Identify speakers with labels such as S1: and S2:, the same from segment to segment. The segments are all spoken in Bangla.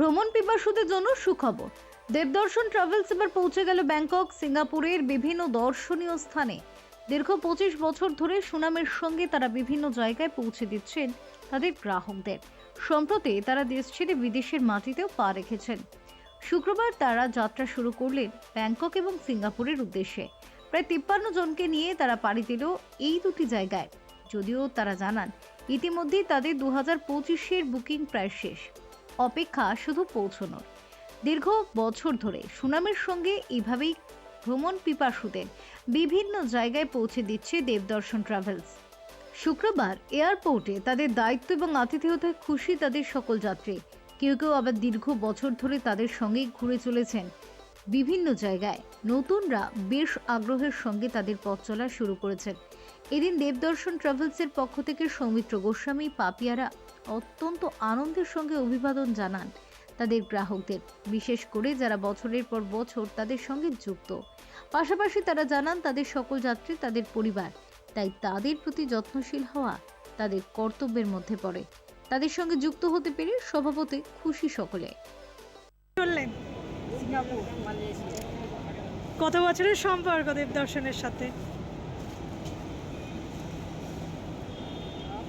S1: ভ্রমণ পিপাসুদের জন্য সুখবর। দেবদর্শন ট্রাভেলস এবার পৌঁছে গেল ব্যাংকক, সিঙ্গাপুরের বিভিন্ন দর্শনীয় স্থানে। দীর্ঘ পঁচিশ বছর ধরে সুনামের সঙ্গে তারা বিভিন্ন জায়গায় পৌঁছে দিচ্ছেন তাদের গ্রাহকদের। সম্প্রতি তারা দেশ ছেড়ে বিদেশের মাটিতেও পা রেখেছেন। শুক্রবার তারা যাত্রা শুরু করলেন ব্যাংকক এবং সিঙ্গাপুরের উদ্দেশ্যে। প্রায় তিপ্পান্ন জনকে নিয়ে তারা পাড়ি দিল এই দুটি জায়গায়। যদিও তারা জানান, ইতিমধ্যেই তাদের দু হাজার পঁচিশের বুকিং প্রায় শেষ। অপেক্ষা শুধু পৌঁছনোর। দীর্ঘ বছর ধরে সুনামের সঙ্গে এভাবেই ভ্রমণ পিপাসুদের বিভিন্ন জায়গায় পৌঁছে দিচ্ছে দেবদর্শন ট্রাভেলস। শুক্রবার এয়ারপোর্টে তাদের দায়িত্ব এবং আতিথেয়তায় খুশি তাদের সকল যাত্রী। কেউ কেউ আবার দীর্ঘ বছর ধরে তাদের সঙ্গেই ঘুরে চলেছেন। বিভিন্ন জায়গায় নতুনরা বেশ আগ্রহের সঙ্গে তাদের পথ চলা শুরু করেছেন। এদিন দেবদর্শন ট্রাভেলসের পক্ষ থেকে সৌমিত্র গোস্বামী, পাপিয়ারা অত্যন্ত আনন্দের সঙ্গে অভিবাদন জানান তাদের গ্রাহকদের। বিশেষ করে যারা বছরের পর বছর তাদের সঙ্গে যুক্ত। পাশাপাশি তারা জানান তাদের সকল যাত্রী তাদের পরিবার তাই তাদের প্রতি যত্নশীল হওয়া তাদের কর্তব্যের মধ্যে পড়ে। তাদের সঙ্গে যুক্ত হতে পেরে স্বভাবতে খুশি সকলে।
S2: চললেন
S3: সিঙ্গাপুর মালয়েশিয়া।
S2: কত বছরের সম্পর্ক দেবদর্শনের সাথে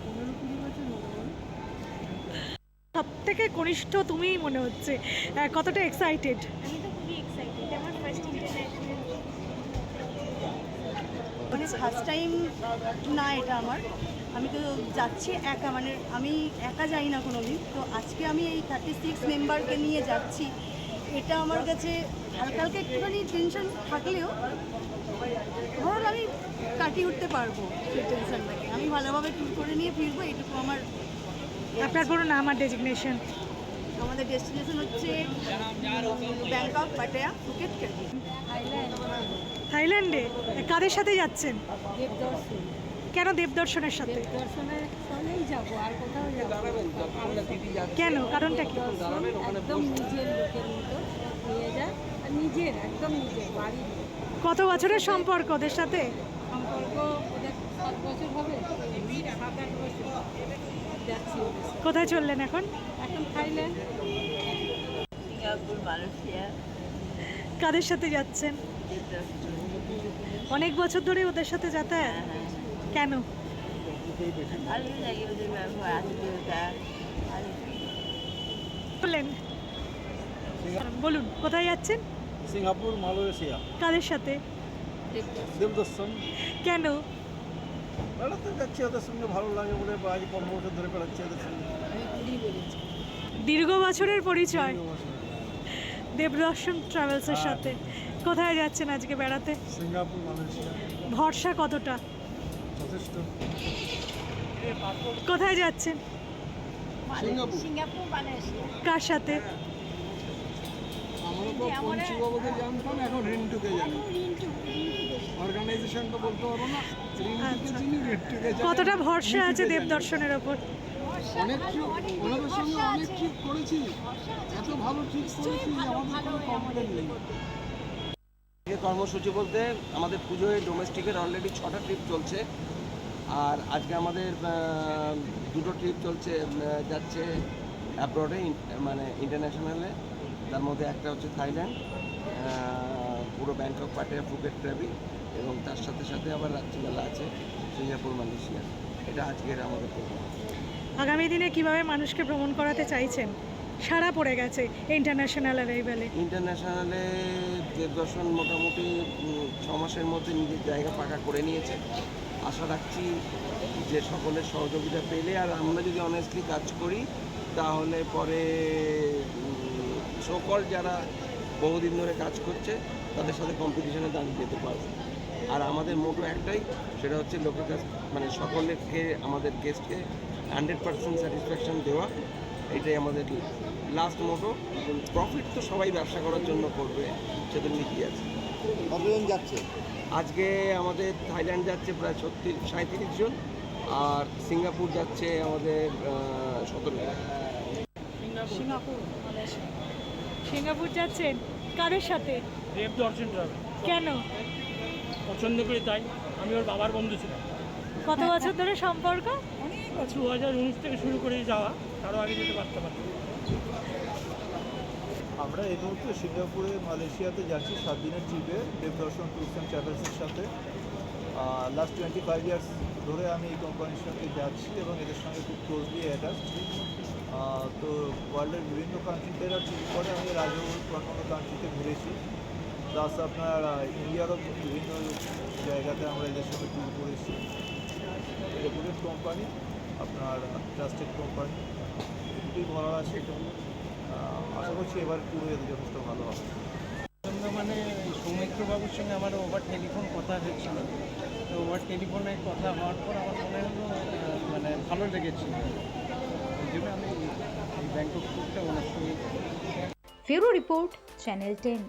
S3: পনেরো কুড়ি বছর হলো বল।
S2: সব থেকে কনিষ্ঠ তুমিই মনে হচ্ছে? কতটা এক্সাইটেড
S3: আমি তো খুবই এক্সাইটেড আমার ফার্স্ট ইন্টারন্যাশনাল মানে ফার্স্ট টাইম না এটা আমার। আমি তো যাচ্ছি একা মানে আমি একা যাই না কোনো দিন তো আজকে আমি এই থার্টি সিক্স মেম্বারকে নিয়ে যাচ্ছি। এটা আমার কাছে হালকা হালকা একটুখানি টেনশন থাকলেও ওভারঅল আমি কাটিয়ে উঠতে পারব সেই টেনশনটাকে আমি ভালোভাবে ট্যুর করে নিয়ে ফিরবো এটুকু আমার
S2: আপনার পুরো নাম আর ডেজিগনেশন
S3: আমাদের ডেস্টিনেশন হচ্ছে ব্যাংকক পাটায়া ফুকেট
S2: থাইল্যান্ডে কাদের সাথে যাচ্ছেন? কেন দেবদর্শনের সাথে?
S4: যাব আর কোথাও যাব
S2: কেন? কারণটা কি?
S4: একদম নিজের লোকের মতো নিয়ে যায় নিজের একদম নিজের বাড়ির
S2: কত বছরের সম্পর্ক ওদের সাথে?
S4: সম্পর্ক ওদের সাত বছর হবে। যাচ্ছি।
S2: কোথায় চললেন এখন?
S4: এখন থাইল্যান্ড।
S2: কাদের সাথে যাচ্ছেন? অনেক বছর ধরে ওদের সাথে যাতায়াত? কেন?
S3: ভালোই লাগে ওদের
S2: বললেন বলুন কোথায় যাচ্ছেন?
S5: Singapore Malaysia.
S2: কাদের সাথে?
S5: দেবদর্শন।
S2: কেন?
S5: বেড়াতে যাচ্ছি ওদের সঙ্গে ভালো লাগে বলে আজ পনেরো বছর ধরে বেড়াচ্ছি ওদের সঙ্গে।
S2: দীর্ঘ বছরের পরিচয়। দেবদর্শন ট্রাভেলসের
S5: হ্যাঁ।
S2: সাথে। কোথায় যাচ্ছেন আজকে বেড়াতে?
S5: Singapore Malaysia.
S2: ভরসা কতটা?
S5: যথেষ্ট।
S2: কোথায় যাচ্ছেন?
S5: Singapore
S3: Singapore.
S2: কার সাথে?
S5: আমরা তো জানতাম এখন রিন্টুকে জানি। অর্গানাইজেশনটা বলতে পারব না রিন্টুকে
S2: আচ্ছা।
S5: চিনি রিন্টুকে জানি।
S2: কতটা ভরসা আছে। দেবদর্শনের ওপর?
S5: অনেক ওনাদের সঙ্গে অনেক ট্রিপ করেছি। এত ভালো ট্রিপ করেছি আমাদের কোনো কমপ্লেন নেই।
S6: কর্মসূচি বলতে আমাদের পুজোয় ডোমেস্টিকের অলরেডি ছটা ট্রিপ চলছে। আর আজকে আমাদের দুটো ট্রিপ চলছে যাচ্ছে অ্যাব্রডে মানে ইন্টারন্যাশনালে তার মধ্যে একটা হচ্ছে থাইল্যান্ড পুরো ব্যাংকক পাটিয়া ফুকেট ট্রাভি এবং তার সাথে সাথে আবার রাত্রিবেলা আছে সিঙ্গাপুর মালয়েশিয়া। এটা আজকের আমাদের প্রোগ্রাম।
S2: আগামী দিনে কীভাবে মানুষকে ভ্রমণ করাতে চাইছেন? সারা পড়ে গেছে ইন্টারন্যাশনাল অ্যারাইভেলে
S6: ইন্টারন্যাশনালে দেবদর্শন মোটামুটি ছ মাসের মধ্যে নিজের জায়গা পাকা করে নিয়েছে। আশা রাখছি যে সকলের সহযোগিতা পেলে। আর আমরা যদি অনেস্টলি কাজ করি তাহলে পরে সকল যারা বহুদিন ধরে কাজ করছে তাদের সাথে কম্পিটিশনে দাঁড়িয়ে যেতে পারবে। আর আমাদের মোটো একটাই সেটা হচ্ছে লোকের কাছ মানে সকলকে আমাদের গেস্টকে হান্ড্রেড পার্সেন্ট স্যাটিসফ্যাকশান দেওয়া। এটাই আমাদের লাস্ট মোটো প্রফিট তো সবাই ব্যবসা করার জন্য করবে সেটা নিয়ে কি আছে।
S7: কতজন যাচ্ছে?
S6: আজকে আমাদের থাইল্যান্ড যাচ্ছে প্রায় ছত্রিশ সাঁত্রিশ জন আর সিঙ্গাপুর যাচ্ছে আমাদের সতেরো জন।
S3: Singapore Malaysia.
S2: সিঙ্গাপুর যাচ্ছেন কাদের সাথে?
S8: দেবদর্শন ট্রাভেল
S2: কেন?
S8: পছন্দ করি তাই। আমি ওর বাবার বন্ধু ছিলাম।
S2: কত বছর ধরে সম্পর্ক?
S8: অনেক দু হাজার উনিশ থেকে শুরু করে যাওয়া তারও আগে যেতে পারতে পারতাম
S7: আমরা এই মুহূর্তে সিঙ্গাপুরে মালয়েশিয়াতে যাচ্ছি সাত দিনের ট্রিপে দেবদর্শন ট্যুরস অ্যান্ড ট্রাভেলসের সাথে। লাস্ট টোয়েন্টি ফাইভ ইয়ার্স ধরে আমি এই কোম্পানির সঙ্গে যাচ্ছি এবং এদের সঙ্গে খুব ক্লোজলি অ্যাটাচ তো ওয়ার্ল্ডের বিভিন্ন কান্ট্রিতে এরা ট্রিপ করে, আমি এর আগেও অন্যান্য কান্ট্রিতে ঘুরেছি। প্লাস আপনার ইন্ডিয়ারও বিভিন্ন জায়গাতে আমরা এদের সঙ্গে ট্যুর করেছি। রেপুটেড কোম্পানি আপনার ট্রাস্টেড কোম্পানি এটুকুই বলার আছে। আশা করছি এবার ট্যুরে যথেষ্ট ভালো হবে।
S9: মানে সৌমিত্রবাবুর সঙ্গে আমার ওভার টেলিফোন কথা হয়েছিল। তো ওভার টেলিফোনে কথা হওয়ার পর আমার মনে হলো মানে ভালো লেগেছিল জন্য আমি এই ব্যাংকক ট্যুরটা ওনার সঙ্গে
S1: রিপোর্ট চ্যানেল টেন